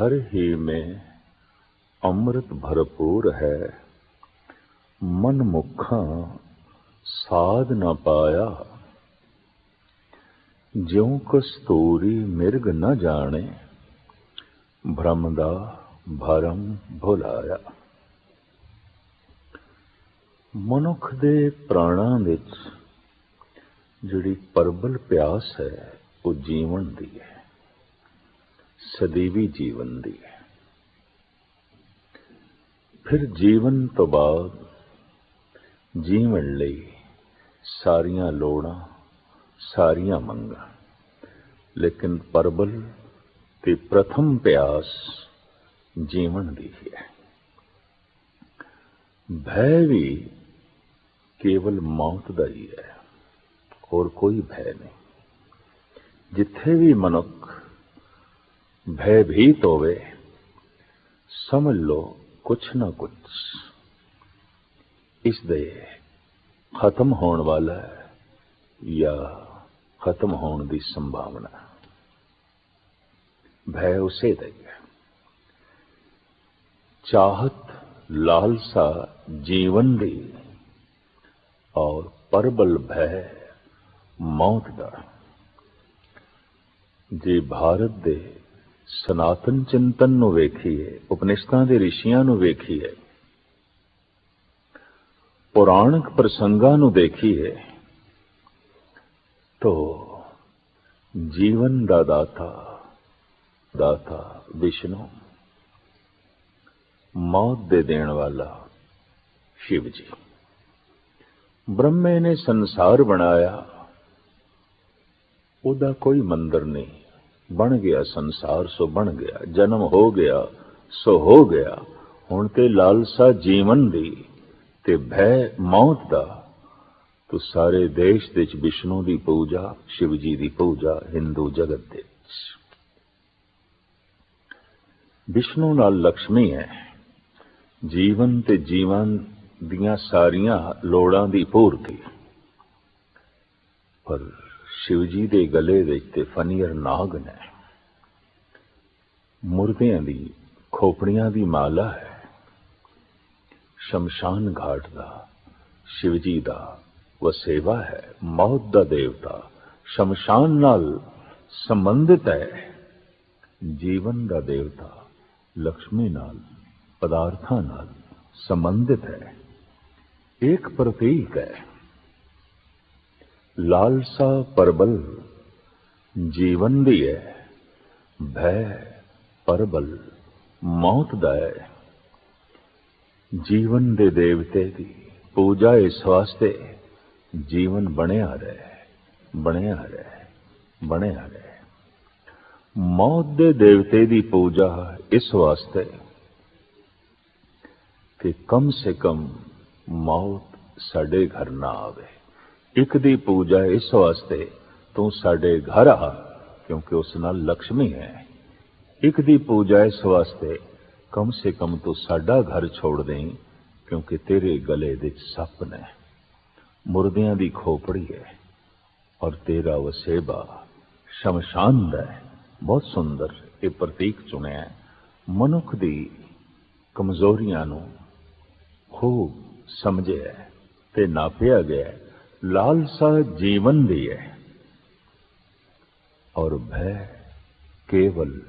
घर ही में अमृत भरपूर है मन मुखा साध न पाया ਜਿਉ ਕਸਤੂਰੀ ਮਿਰਗ ਨ ਜਾਣੇ ਭ੍ਰਮ ਦਾ ਭਰਮ ਭੁਲਾਇਆ ਮਨੁੱਖ ਦੇ ਪ੍ਰਾਣਾਂ ਵਿੱਚ ਜਿਹੜੀ ਪਰਬਲ ਪਿਆਸ ਹੈ ਉਹ ਜੀਵਨ ਦੀ ਹੈ ਸਦੀਵੀ ਜੀਵਨ ਦੀ। ਹੈ ਫਿਰ ਜੀਵਨ ਤੋਂ ਬਾਅਦ ਜੀਵਨ ਲਈ ਸਾਰੀਆਂ ਲੋੜਾਂ, ਸਾਰੀਆਂ ਮੰਗਾਂ, ਲੇਕਿਨ ਪਰਬਲ ਤੇ ਪ੍ਰਥਮ ਪਿਆਸ ਜੀਵਨ ਦੀ ਹੈ। ਭੈ ਵੀ ਕੇਵਲ ਮੌਤ ਦਾ ਹੀ ਹੈ, ਹੋਰ ਕੋਈ ਭੈ ਨਹੀਂ। ਜਿੱਥੇ ਵੀ ਮਨੁੱਖ ਭੈਭੀਤ ਹੋਵੇ, ਸਮਝ ਲੋ ਕੁਛ ਨਾ ਕੁਛ। ਇਸ ਦੇ ਖਤਮ ਹੋਣ ਵਾਲਾ ਹੈ ਜਾਂ ਖਤਮ ਹੋਣ ਦੀ ਸੰਭਾਵਨਾ। ਭੈ ਉਸੇ ਦਾ ਹੈ। ਚਾਹਤ ਲਾਲਸਾ ਜੀਵਨ ਦੀ ਔਰ ਪਰਬਲ ਭੈ ਮੌਤ ਦਾ। ਜੇ ਭਾਰਤ ਦੇ ਸਨਾਤਨ ਚਿੰਤਨ ਨੂੰ ਵੇਖੀਏ ਉਪਨਿਸ਼ਦਾਂ ਦੇ ਰਿਸ਼ੀਆਂ ਨੂੰ ਵੇਖੀਏ, ਪੁਰਾਣਿਕ ਪ੍ਰਸੰਗਾਂ ਨੂੰ ਦੇਖੀਏ, ਤੋ ਜੀਵਨ ਦਾ ਦਾਤਾ ਦਾਤਾ ਵਿਸ਼ਨੂੰ, ਮੌਤ ਦੇ ਦੇਣ ਵਾਲਾ ਸ਼ਿਵ ਜੀ। ਬ੍ਰਹਮੇ ਨੇ ਸੰਸਾਰ ਬਣਾਇਆ, ਉਹਦਾ ਕੋਈ ਮੰਦਰ ਨਹੀਂ। ਬਣ ਗਿਆ, ਸੰਸਾਰ ਸੋ ਬਣ ਗਿਆ, ਜਨਮ ਹੋ ਗਿਆ, ਸੋ ਹੋ ਗਿਆ। ਹੁਣ ਤੇ ਲਾਲਸਾ ਜੀਵਨ ਦੀ ਤੇ ਭੈ ਮੌਤ ਦਾ। ਤੋ ਸਾਰੇ ਦੇਸ਼ ਦੇ ਵਿੱਚ ਵਿਸ਼ਨੂੰ ਦੀ ਪੂਜਾ, ਸ਼ਿਵ ਜੀ ਦੀ ਪੂਜਾ, ਹਿੰਦੂ ਜਗਤ ਦੇ ਵਿਸ਼ਨੂੰ ਨਾਲ ਲక్ష్ਮੀ ਹੈ। ਜੀਵਨ ਤੇ ਜੀਵਨ ਦੀਆਂ ਸਾਰੀਆਂ ਲੋੜਾਂ ਦੀ ਪੂਰਤੀ। ਪਰ ਸ਼ਿਵ ਜੀ ਦੇ ਗਲੇ ਵਿੱਚ ਤੇ ਫਨੀਅਰ ਨਾਗ ਨੇ। ਮੁਰਦਿਆਂ ਦੀ, ਖੋਪੜੀਆਂ ਦੀ ਮਾਲਾ ਹੈ। ਸ਼ਮਸ਼ਾਨ ਘਾਟ ਦਾ ਸ਼ਿਵ ਜੀ ਦਾ ਵਸੇਵਾ ਹੈ। ਮੌਤ ਦਾ ਦੇਵਤਾ ਸ਼ਮਸ਼ਾਨ ਨਾਲ ਸੰਬੰਧਿਤ ਹੈ। ਜੀਵਨ ਦਾ ਦੇਵਤਾ ਲక్ష్ਮੀ ਨਾਲ, ਪਦਾਰਥਾਂ ਨਾਲ ਸੰਬੰਧਿਤ ਹੈ। ਇੱਕ ਪ੍ਰਤੀਕ ਹੈ। ਲਾਲਸਾ ਪਰਬਲ, ਜੀਵਨ ਦੀ ਹੈ ਭੈ ਪਰਬਲ, ਮੌਤ ਦਾ ਹੈ ਜੀਵਨ ਦੇ ਦੇਵਤੇ ਦੀ ਪੂਜਾ ਇਸ ਵਾਸਤੇ ਜੀਵਨ ਬਣਿਆ ਰਹੇ ਬਣਿਆ ਰਹੇ ਬਣਿਆ ਰਹੇ। ਮੌਤ ਦੇ ਦੇਵਤੇ ਦੀ ਪੂਜਾ ਇਸ ਵਾਸਤੇ ਕਿ ਕਮ ਸੇ ਕਮ ਮੌਤ ਸਾਡੇ ਘਰ ਨਾ ਆਵੇ। ਇੱਕ ਦੀ ਪੂਜਾ ਇਸ ਵਾਸਤੇ, ਤੂੰ ਸਾਡੇ ਘਰ ਆ, ਕਿਉਂਕਿ ਉਸ ਨਾਲ ਲక్ష్ਮੀ ਹੈ। ਇੱਕ ਦੀ ਪੂਜਾ ਇਸ ਵਾਸਤੇ, ਕਮ ਸੇ ਕਮ ਤੂੰ ਸਾਡਾ ਘਰ ਛੋੜ ਦੇਂ ਕਿਉਂਕਿ ਤੇਰੇ ਗਲੇ ਵਿੱਚ ਸੱਪ ਨੇ। ਮੁਰਦਿਆਂ ਦੀ ਖੋਪੜੀ ਹੈ ਔਰ ਤੇਰਾ ਵਸੇਬਾ ਸ਼ਮਸ਼ਾਨ ਦਾ ਹੈ। ਬਹੁਤ ਸੁੰਦਰ ਇਹ ਪ੍ਰਤੀਕ ਚੁਣਿਆ ਮਨੁੱਖ ਦੀ ਕਮਜ਼ੋਰੀਆਂ ਨੂੰ ਖੂਬ ਸਮਝਿਆ ਤੇ ਨਾਪਿਆ ਗਿਆ ਲਾਲਸਾ ਜੀਵਨ ਦੀ ਹੈ ਔਰ ਭੈ ਕੇਵਲ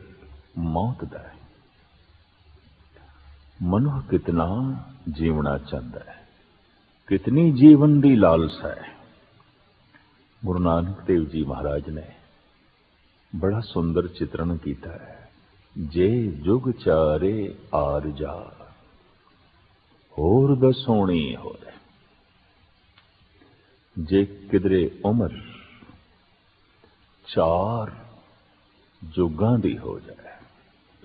ਮੌਤ ਦਾ ਹੈ ਮਨੁੱਖ ਕਿਤਨਾ ਜੀਵਣਾ ਚਾਹੁੰਦਾ ਹੈ ਕਿਤਨੀ ਜੀਵਨ ਦੀ ਲਾਲਸਾ ਹੈ ਗੁਰੂ ਨਾਨਕ ਦੇਵ ਜੀ ਮਹਾਰਾਜ ਨੇ ਬੜਾ ਸੁੰਦਰ ਚਿਤਰਣ ਕੀਤਾ ਹੈ ਜੇ ਜੁਗ ਚਾਰੇ ਆਰ ਜਾ ਹੋਰ ਦਸੋਣੀ ਹੋਵੇ ਜੇ ਕਿਧਰੇ ਉਮਰ ਚਾਰ ਜੁਗਾਂ ਦੀ ਹੋ ਜਾਏ,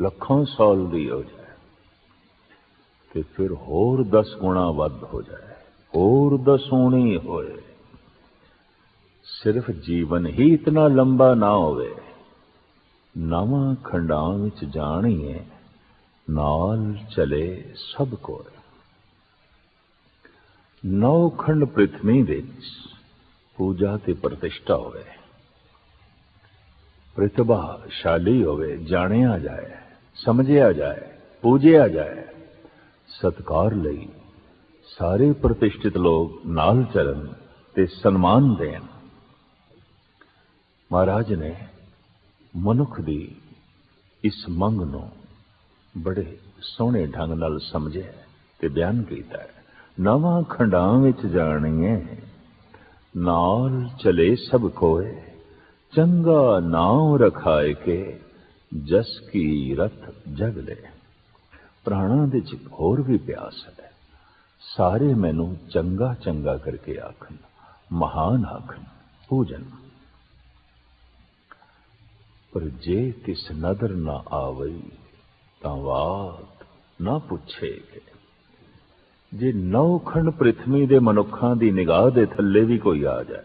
ਲੱਖਾਂ ਸਾਲ ਦੀ ਹੋ ਜਾਏ, ਤੇ ਫਿਰ ਹੋਰ 10 ਗੁਣਾ ਵੱਧ ਹੋ ਜਾਏ, ਹੋਰ ਦਸੋਣੀ ਹੋਏ, ਸਿਰਫ ਜੀਵਨ ਹੀ ਇਤਨਾ ਲੰਬਾ ਨਾ ਹੋਵੇ, ਨਵਾਂ ਖੰਡਾਂ ਵਿੱਚ ਜਾਣੀਏ, ਨਾਲ ਚਲੇ ਸਭ ਕੋਲ। ਨੌ ਖੰਡ ਪ੍ਰithvi ਵਿੱਚ ਪੂਜਾ ਤੇ ਪ੍ਰਤਿਸ਼ਠਾ ਹੋਵੇ ਪ੍ਰਤਿਭਾਸ਼ਾਲੀ ਹੋਵੇ ਜਾਣਿਆ ਜਾਏ ਸਮਝਿਆ ਜਾਏ ਪੂਜਿਆ ਜਾਏ ਸਤਕਾਰ ਲਈ ਸਾਰੇ ਪ੍ਰਤਿਸ਼ਠਿਤ ਲੋਕ ਨਾਲ ਚੱਲਣ ਤੇ ਸਨਮਾਨ ਦੇਣ ਮਹਾਰਾਜ ਨੇ ਮਨੁੱਖ ਦੀ ਇਸ ਮੰਗ ਨੂੰ ਬੜੇ ਸੋਹਣੇ ਢੰਗ ਨਾਲ ਸਮਝਿਆ ਤੇ ਬਿਆਨ ਕੀਤਾ ਹੈ ਨਵਾਂ ਖੰਡਾਂ ਵਿੱਚ ਜਾਣੀਏ। ਨਾਲ ਚਲੇ ਸਭ ਕੋਏ, ਚੰਗਾ ਨਾਮ ਰਖਾਏ ਕੇ, ਜਸ ਕੀ ਰਥ ਜਗ ਲੈ। ਪ੍ਰਾਣਾਂ ਦੇ ਚ ਹੋਰ ਵੀ ਪਿਆਸ ਹੈ। ਸਾਰੇ ਮੈਨੂੰ ਚੰਗਾ ਚੰਗਾ ਕਰਕੇ ਆਖਣ, ਮਹਾਨ ਆਖਣ, ਪੂਜਨ। ਪਰ ਜੇ ਕਿਸ ਨਦਰ ਨਾ ਆਵਈ, ਤਾਂ ਬਾਤ ਨਾ ਪੁੱਛੇ ਜੇ ਨੌਖੰਡ ਪ੍ਰithvi ਦੇ ਮਨੁੱਖਾਂ ਦੀ ਨਿਗਾਹ ਦੇ ਥੱਲੇ ਵੀ ਕੋਈ ਆ ਜਾਏ,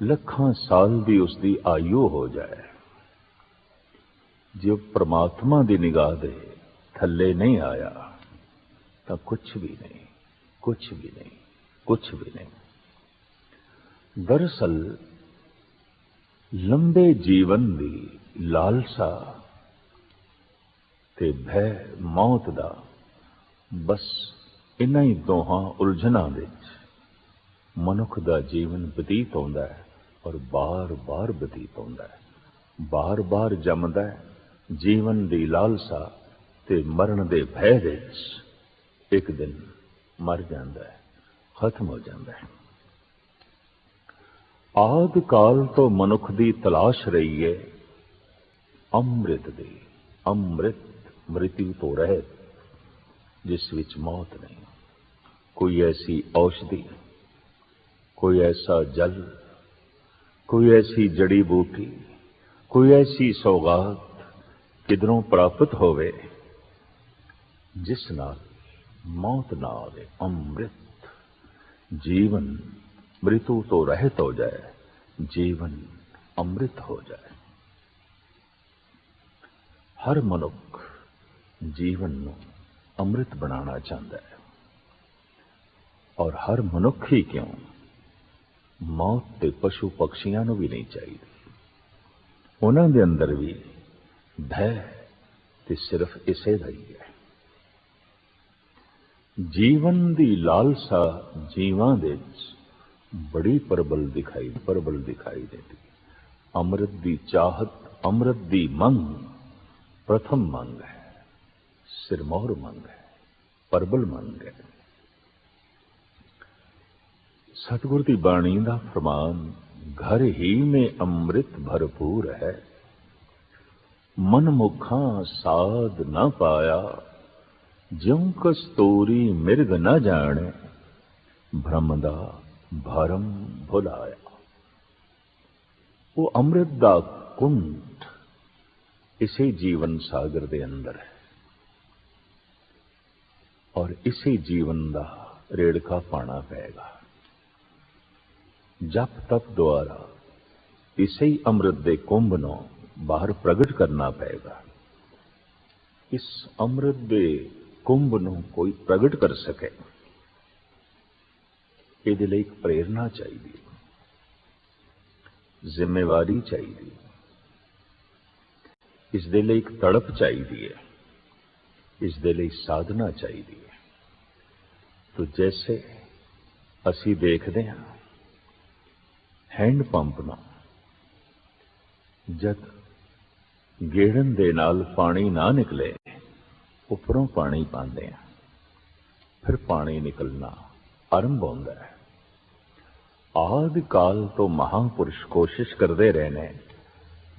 ਲੱਖਾਂ ਸਾਲ ਦੀ ਉਸ ਦੀ ਆਯੂ ਹੋ ਜਾਏ, ਜੇ ਪ੍ਰਮਾਤਮਾ ਦੀ ਨਿਗਾਹ ਦੇ ਥੱਲੇ ਨਹੀਂ ਆਇਆ, ਤਾਂ ਕੁਝ ਵੀ ਨਹੀਂ ਕੁਝ ਵੀ ਨਹੀਂ ਕੁਝ ਵੀ ਨਹੀਂ। ਦਰਸਲ ਲੰਬੇ ਜੀਵਨ ਦੀ ਲਾਲਸਾ ਤੇ ਭੈ ਮੌਤ ਦਾ ਬਸ ਇਨਾਂ ਹੀ ਦੋਹਾਂ ਉਲਝਣਾਂ ਵਿੱਚ ਮਨੁੱਖ ਦਾ ਜੀਵਨ ਬਤੀਤ ਹੁੰਦਾ ਹੈ ਔਰ ਬਾਰ-ਬਾਰ ਬਤੀਤ ਹੁੰਦਾ ਹੈ। ਬਾਰ-ਬਾਰ ਜੰਮਦਾ ਹੈ। ਜੀਵਨ ਦੀ ਲਾਲਸਾ ਤੇ ਮਰਨ ਦੇ ਭੈ ਵਿੱਚ ਇੱਕ ਦਿਨ ਮਰ ਜਾਂਦਾ ਹੈ, ਖਤਮ ਹੋ ਜਾਂਦਾ ਹੈ। ਆਦ ਕਾਲ ਤੋਂ ਮਨੁੱਖ ਦੀ ਤਲਾਸ਼ ਰਹੀ ਹੈ। ਅੰਮ੍ਰਿਤ ਦੀ, ਅੰਮ੍ਰਿਤ ਮ੍ਰਿਤਿਉ ਤੋਂ ਰਹਿਤ। ਜਿਸ ਵਿੱਚ ਮੌਤ ਨਹੀਂ। ਕੋਈ ਐਸੀ ਔਸ਼ਧੀ, ਕੋਈ ਐਸਾ ਜਲ, ਕੋਈ ਐਸੀ ਜੜੀ ਬੂਟੀ, ਕੋਈ ਐਸੀ ਸੌਗਾਤ ਕਿਧਰੋਂ ਪ੍ਰਾਪਤ ਹੋਵੇ, ਜਿਸ ਨਾਲ ਮੌਤ ਨਾ ਆਵੇ, ਅੰਮ੍ਰਿਤ, ਜੀਵਨ ਮ੍ਰਿਤੂ ਤੋਂ ਰਹਿਤ ਹੋ ਜਾਏ, ਜੀਵਨ ਅੰਮ੍ਰਿਤ ਹੋ ਜਾਏ। ਹਰ ਮਨੁੱਖ ਜੀਵਨ ਨੂੰ ਅੰਮ੍ਰਿਤ ਬਣਾਉਣਾ ਚਾਹੁੰਦਾ ਹੈ। ਔਰ ਹਰ ਮਨੁੱਖ ਹੀ ਕਿਉਂ? ਮੌਤ ਤੇ ਪਸ਼ੂ ਪਕਸ਼ੀਆਂ ਨੂੰ ਵੀ ਨਹੀਂ ਚਾਹੀਦੀ। ਉਹਨਾਂ ਦੇ ਅੰਦਰ ਵੀ ਭੈ ਤੇ ਸਿਰਫ ਇਸੇ ਦਾ ਹੀ ਹੈ। ਜੀਵਨ ਦੀ ਲਾਲਸਾ ਜੀਵਾਂ ਦੇ ਵਿੱਚ ਬੜੀ ਪ੍ਰਬਲ ਦਿਖਾਈ ਪ੍ਰਬਲ ਦਿਖਾਈ ਦਿੰਦੀ। ਅੰਮ੍ਰਿਤ ਦੀ ਚਾਹਤ, ਅੰਮ੍ਰਿਤ ਦੀ ਮੰਗ, ਪ੍ਰਥਮ ਮੰਗ ਹੈ। ਸਿਰਮੌਰ ਮੰਗ ਹੈ, ਪਰਬਲ ਮੰਗ ਹੈ। ਸਤਿਗੁਰ ਦੀ ਬਾਣੀ ਦਾ ਫਰਮਾਨ, ਘਰ ਹੀ ਮੇ ਅੰਮ੍ਰਿਤ ਭਰਪੂਰ ਹੈ। ਮਨ ਮੁਖਾਂ ਸਾਧ ਨਾ ਪਾਇਆ, ਜਿਉ ਕਸਤੂਰੀ ਮਿਰਗ ਨਾ ਜਾਣੇ ਭ੍ਰਮ ਦਾ ਭਰਮ ਭੁਲਾਇਆ। ਉਹ ਅੰਮ੍ਰਿਤ ਦਾ ਕੁੰਠ ਇਸੇ ਜੀਵਨ ਸਾਗਰ ਦੇ ਅੰਦਰ ਹੈ। ਔਰ ਇਸੇ ਜੀਵਨ ਦਾ ਰੇੜਕਾ ਪਾਣਾ ਪਏਗਾ। ਜਪ ਤਪ ਦੁਆਰਾ ਇਸੇ ਹੀ ਅੰਮ੍ਰਿਤ ਦੇ ਕੁੰਭ ਨੂੰ ਬਾਹਰ ਪ੍ਰਗਟ ਕਰਨਾ ਪਏਗਾ। ਇਸ ਅੰਮ੍ਰਿਤ ਦੇ ਕੁੰਭ ਨੂੰ ਕੋਈ ਪ੍ਰਗਟ ਕਰ ਸਕੇ। ਇਹਦੇ ਲਈ ਇੱਕ ਪ੍ਰੇਰਣਾ ਚਾਹੀਦੀ ਜ਼ਿੰਮੇਵਾਰੀ ਚਾਹੀਦੀ ਇਸ ਦੇ ਲਈ ਇੱਕ ਤੜਪ ਚਾਹੀਦੀ ਹੈ। ਇਸ ਦੇ ਲਈ ਸਾਧਨਾ ਚਾਹੀਦੀ ਹੈ। ਤੋ ਜੈਸੇ ਅਸੀਂ ਦੇਖਦੇ ਹਾਂ ਹੈਂਡ ਪੰਪ ਨਾਲ, ਜਦ ਗੇੜਨ ਦੇ ਨਾਲ ਪਾਣੀ ਨਾ ਨਿਕਲੇ, ਉੱਪਰੋਂ ਪਾਣੀ ਪਾਉਂਦੇ ਆ ਫਿਰ ਪਾਣੀ ਨਿਕਲਣਾ ਆਰੰਭ ਹੁੰਦਾ ਹੈ। ਆਦਿ ਕਾਲ ਤੋਂ ਮਹਾਪੁਰਸ਼ ਕੋਸ਼ਿਸ਼ ਕਰਦੇ ਰਹੇ ਨੇ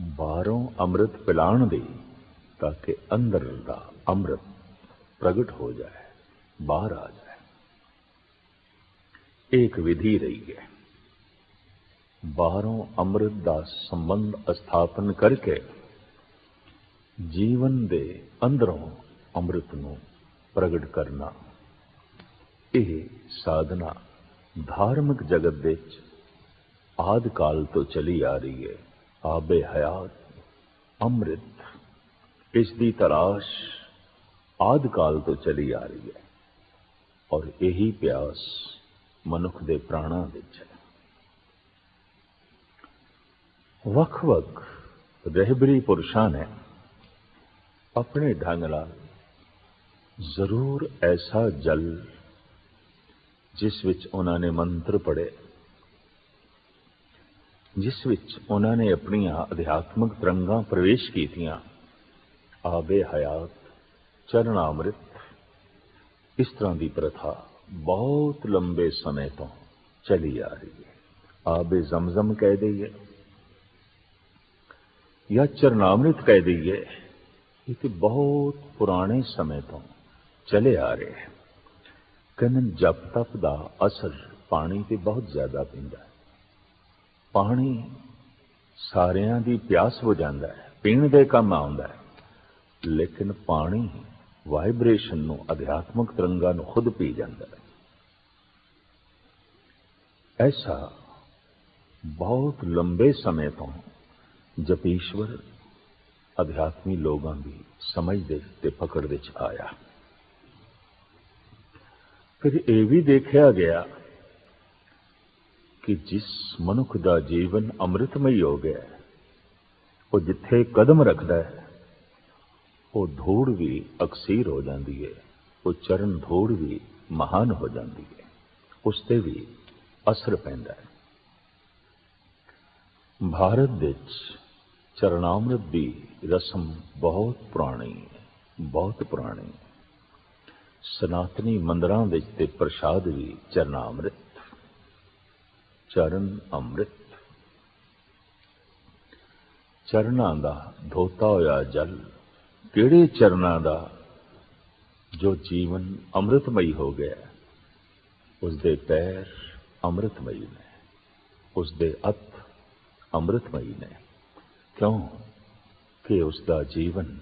ਬਾਹਰੋਂ ਅੰਮ੍ਰਿਤ ਪਿਲਾਣ ਦੀ, ਤਾਂ ਕਿ ਅੰਦਰ ਦਾ ਅੰਮ੍ਰਿਤ ਪ੍ਰਗਟ ਹੋ ਜਾਏ, ਬਾਹਰ ਆ ਜਾਏ। ਇੱਕ ਵਿਧੀ ਰਹੀ ਹੈ। ਬਾਹਰੋਂ ਅੰਮ੍ਰਿਤ ਦਾ ਸੰਬੰਧ ਸਥਾਪਨ ਕਰਕੇ ਜੀਵਨ ਦੇ ਅੰਦਰੋਂ ਅੰਮ੍ਰਿਤ ਨੂੰ ਪ੍ਰਗਟ ਕਰਨਾ, ਇਹ ਸਾਧਨਾ ਧਾਰਮਿਕ ਜਗਤ ਵਿੱਚ ਆਦ ਕਾਲ ਤੋਂ ਚਲੀ ਆ ਰਹੀ ਹੈ। ਆਬੇ ਹਯਾਤ ਅੰਮ੍ਰਿਤ, ਇਸ ਦੀ ਤਲਾਸ਼ ਆਦ ਕਾਲ ਤੋਂ ਚਲੀ ਆ ਰਹੀ ਹੈ। ਔਰ ਇਹੀ ਪਿਆਸ ਮਨੁੱਖ ਦੇ ਪ੍ਰਾਣਾਂ ਵਿੱਚ ਹੈ। ਵੱਖ-ਵੱਖ ਰਹਿਬਰੀ ਪੁਰਸ਼ਾਂ ਨੇ ਆਪਣੇ ਢੰਗ ਨਾਲ ਜ਼ਰੂਰ ਐਸਾ ਜਲ ਜਿਸ ਵਿੱਚ ਉਹਨਾਂ ਨੇ ਮੰਤਰ ਪੜ੍ਹੇ, ਜਿਸ ਵਿੱਚ ਉਹਨਾਂ ਨੇ ਆਪਣੀਆਂ ਅਧਿਆਤਮਕ ਤਰੰਗਾਂ ਪ੍ਰਵੇਸ਼ ਕੀਤੀਆਂ, ਆਬੇ ਹਯਾਤ ਚਰਨ ਅੰਮ੍ਰਿਤ ਇਸ ਤਰ੍ਹਾਂ ਦੀ ਪ੍ਰਥਾ ਬਹੁਤ ਲੰਬੇ ਸਮੇਂ ਤੋਂ ਚਲੀ ਆ ਰਹੀ ਹੈ ਆਬੇ ਜ਼ਮਜ਼ਮ ਕਹਿ ਦਈਏ ਜਾਂ ਚਰਨਾਮ੍ਰਿਤ ਕਹਿ ਦਈਏ ਇਹ ਤੇ ਬਹੁਤ ਪੁਰਾਣੇ ਸਮੇਂ ਤੋਂ ਚਲੇ ਆ ਰਹੇ ਹੈ ਕਹਿੰਦੇ ਜਪ ਤਪ ਦਾ ਅਸਰ ਪਾਣੀ ਤੇ ਬਹੁਤ ਜ਼ਿਆਦਾ ਪੈਂਦਾ ਹੈ ਪਾਣੀ ਸਾਰਿਆਂ ਦੀ ਪਿਆਸ ਹੋ ਜਾਂਦਾ ਹੈ ਪੀਣ ਦੇ ਕੰਮ ਆਉਂਦਾ ਹੈ ਲੇਕਿਨ ਪਾਣੀ ਵਾਈਬ੍ਰੇਸ਼ਨ ਨੂੰ ਅਧਿਆਤਮਿਕ ਤਰੰਗਾਂ ਨੂੰ ਖੁਦ ਪੀ ਜਾਂਦਾ ਹੈ। ਐਸਾ ਬਹੁਤ ਲੰਬੇ ਸਮੇਂ ਤੋਂ ਜਪੀਸ਼ਵਰ ਅਧਿਆਤਮੀ ਲੋਕਾਂ ਦੀ ਸਮਝ ਦੇ ਤੇ ਪਕੜ ਵਿੱਚ ਆਇਆ। ਫਿਰ ਇਹ ਵੀ ਦੇਖਿਆ ਗਿਆ ਕਿ ਜਿਸ ਮਨੁੱਖ ਦਾ ਜੀਵਨ ਅੰਮ੍ਰਿਤਮਈ ਹੋ ਗਿਆ ਉਹ ਜਿੱਥੇ ਕਦਮ ਰੱਖਦਾ ਹੈ ਉਹ ਧੂੜ ਵੀ ਅਕਸੀਰ ਹੋ ਜਾਂਦੀ ਹੈ ਉਹ ਚਰਨ ਧੂੜ ਵੀ ਮਹਾਨ ਹੋ ਜਾਂਦੀ ਹੈ ਉਸ ਤੇ ਵੀ ਅਸਰ ਪੈਂਦਾ ਹੈ ਭਾਰਤ ਵਿੱਚ ਚਰਨਾਮ੍ਰਿਤ ਦੀ ਰਸਮ ਬਹੁਤ ਪੁਰਾਣੀ ਹੈ ਬਹੁਤ ਪੁਰਾਣੀ ਸਨਾਤਨੀ ਮੰਦਰਾਂ ਵਿੱਚ ਤੇ ਪ੍ਰਸ਼ਾਦ ਵੀ ਚਰਨਾਮ੍ਰਿਤ ਚਰਨ ਅੰਮ੍ਰਿਤ। ਚਰਨਾਂ ਦਾ ਧੋਤਾ ਹੋਇਆ ਜਲ ਕਿਹੜੇ ਚਰਨਾਂ ਦਾ ਜੋ ਜੀਵਨ ਅੰਮ੍ਰਿਤਮਈ ਹੋ ਗਿਆ? ਉਸ ਦੇ ਪੈਰ ਅੰਮ੍ਰਿਤਮਈ ਨੇ ਉਸ ਦੇ ਅੱਤ ਅੰਮ੍ਰਿਤਮਈ ਨੇ। ਕਿਉਂ? ਕਿ ਉਸ ਦਾ ਜੀਵਨ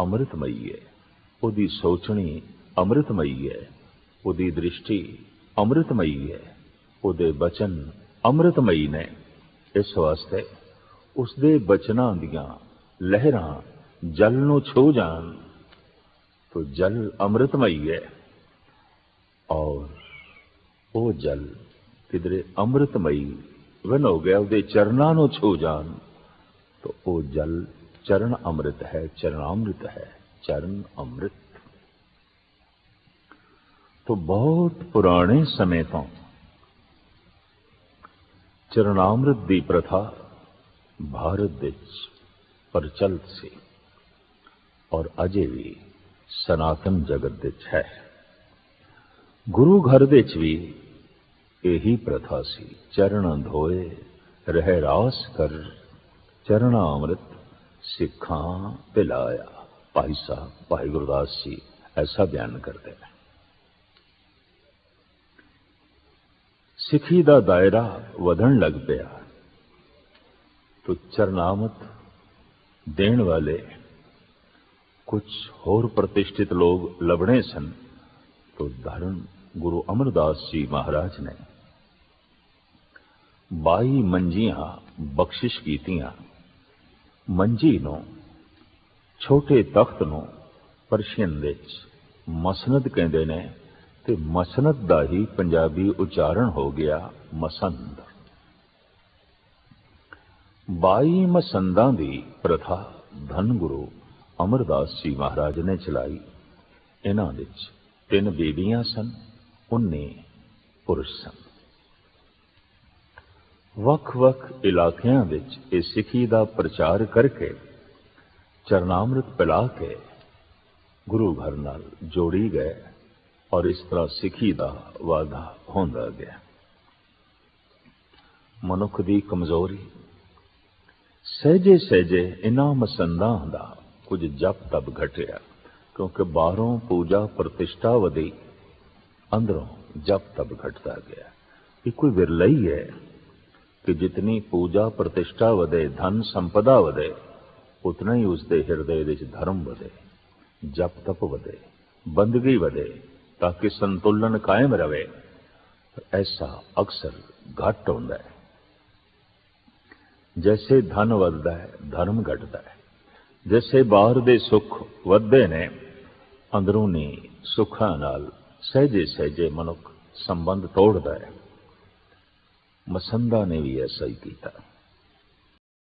ਅੰਮ੍ਰਿਤਮਈ ਹੈ। ਉਹਦੀ ਸੋਚਣੀ ਅੰਮ੍ਰਿਤਮਈ ਹੈ। ਉਹਦੀ ਦ੍ਰਿਸ਼ਟੀ ਅੰਮ੍ਰਿਤਮਈ ਹੈ। ਉਹਦੇ ਬਚਨ ਅੰਮ੍ਰਿਤਮਈ ਨੇ। ਇਸ ਵਾਸਤੇ ਉਸ ਦੇ ਬਚਨਾਂ ਦੀਆਂ ਲਹਿਰਾਂ ਜਲ ਨੂੰ ਛੂ ਜਾਣ तो जल अमृतमयी है और ਉਹ ਜਲ ਕਿਧਰੇ ਅੰਮ੍ਰਿਤਮਈ ਵਨ ਹੋ ਗਿਆ ਉਹਦੇ ਚਰਨਾਂ ਨੂੰ ਛੂ ਜਾਣ ਤਾਂ ਉਹ ਜਲ ਚਰਨ ਅੰਮ੍ਰਿਤ ਹੈ ਚਰਨਾਮ੍ਰਿਤ ਹੈ ਚਰਨ ਅੰਮ੍ਰਿਤ ਤੋਂ ਬਹੁਤ ਪੁਰਾਣੇ ਸਮੇਂ ਤੋਂ ਚਰਨਾਮ੍ਰਿਤ ਦੀ ਪ੍ਰਥਾ ਭਾਰਤ ਵਿੱਚ ਪ੍ਰਚਲਿਤ ਸੀ ਔਰ ਅਜੇ ਵੀ ਸਨਾਤਨ ਜਗਤ ਵਿੱਚ ਹੈ। ਗੁਰੂ ਘਰ ਵਿੱਚ ਵੀ ਇਹੀ ਪ੍ਰਥਾ ਸੀ। ਚਰਨ ਧੋਏ, ਰਹਿ ਰਾਸ ਕਰ ਚਰਣਾ ਅੰਮ੍ਰਿਤ ਸਿੱਖਾਂ ਪਿਲਾਇਆ। ਭਾਈ ਸਾਹਿਬ, ਭਾਈ ਗੁਰਦਾਸ ਜੀ, ਐਸਾ ਬਿਆਨ ਕਰਦੇ ਨੇ। ਸਿੱਖੀ ਦਾ ਦਾਇਰਾ ਵਧਣ ਲੱਗ ਪਿਆ। ਤੋ ਚਰਨਾਮਤ ਦੇਣ ਵਾਲੇ ਕੁਝ ਹੋਰ ਪ੍ਰਤਿਸ਼ਠਿਤ ਲੋਕ ਲਬਣੇ ਸਨ, ਤੋ ਧਰਮ ਗੁਰੂ ਅਮਰਦਾਸ ਜੀ ਮਹਾਰਾਜ ਨੇ। 22 ਮੰਜੀਆਂ ਬਖਸ਼ਿਸ਼ ਕੀਤੀਆਂ। ਮੰਜੀ ਨੂੰ, ਛੋਟੇ ਤਖਤ ਨੂੰ ਪਰਸ਼ੀਅਨ ਵਿੱਚ ਮਸਨਦ ਕਹਿੰਦੇ ਨੇ ਤੇ ਮਸਨਦ ਦਾ ਹੀ ਪੰਜਾਬੀ ਉਚਾਰਨ ਹੋ ਗਿਆ ਮਸੰਦ। 22 ਮਸੰਦਾਂ ਦੀ ਪ੍ਰਥਾ ਧੰਨ ਗੁਰੂ ਅਮਰਦਾਸ ਜੀ ਮਹਾਰਾਜ ਨੇ ਚਲਾਈ। ਇਹਨਾਂ ਵਿੱਚ ਤਿੰਨ ਬੀਬੀਆਂ ਸਨ 19 ਪੁਰਸ਼ ਸਨ। ਵੱਖ-ਵੱਖ ਇਲਾਕਿਆਂ ਵਿੱਚ ਇਹ ਸਿੱਖੀ ਦਾ ਪ੍ਰਚਾਰ ਕਰਕੇ ਚਰਨਾਮ੍ਰਿਤ ਪਿਲਾ ਕੇ ਗੁਰੂ ਘਰ ਨਾਲ ਜੋੜੀ ਗਏ ਔਰ ਇਸ ਤਰ੍ਹਾਂ ਸਿੱਖੀ ਦਾ ਵਾਧਾ ਹੁੰਦਾ ਗਿਆ। ਮਨੁੱਖ ਦੀ ਕਮਜ਼ੋਰੀ। ਸਹਜੇ ਸਹਜੇ ਇਨਾਂ ਮਸੰਦਾਂ ਦਾ ਕੁਝ ਜਪ ਤਪ ਘਟਿਆ, ਕਿਉਂਕਿ ਬਾਹਰੋਂ ਪੂਜਾ ਪ੍ਰਤਿਸ਼ਠਾ ਵਧੀ, ਅੰਦਰੋਂ ਜਪ ਤਪ ਘਟਦਾ ਗਿਆ। ਇਹ ਕੋਈ ਵਿਰਲਾ ਹੀ ਹੈ ਕਿ ਜਿਤਨੀ ਪੂਜਾ ਪ੍ਰਤਿਸ਼ਠਾ ਵਧੇ, ਧਨ ਸੰਪਦਾ ਵਧੇ, ਉਤਨਾ ਹੀ ਉਸਦੇ ਹਿਰਦੇ ਵਿੱਚ ਧਰਮ ਵਧੇ, ਜਪ ਤਪ ਵਧੇ, ਬੰਦਗੀ ਵਧੇ, ਤਾਂ ਕਿ ਸੰਤੁਲਨ ਕਾਇਮ ਰਵੇ। ਐਸਾ ਅਕਸਰ ਘਟ ਹੁੰਦਾ ਹੈ। ਜੈਸੇ ਧਨ ਵਧਦਾ ਹੈ, ਧਰਮ ਘਟਦਾ ਹੈ। ਜੈਸੇ ਬਾਹਰ ਦੇ ਸੁੱਖ ਵੱਧਦੇ ਨੇ, ਅੰਦਰੂਨੀ ਸੁੱਖਾਂ ਨਾਲ ਸਹਿਜੇ ਸਹਿਜੇ ਮਨੁੱਖ ਸੰਬੰਧ ਤੋੜਦਾ ਹੈ। ਮਸੰਦਾ ਨੇ ਵੀ ਐਸਾ ਹੀ ਕੀਤਾ।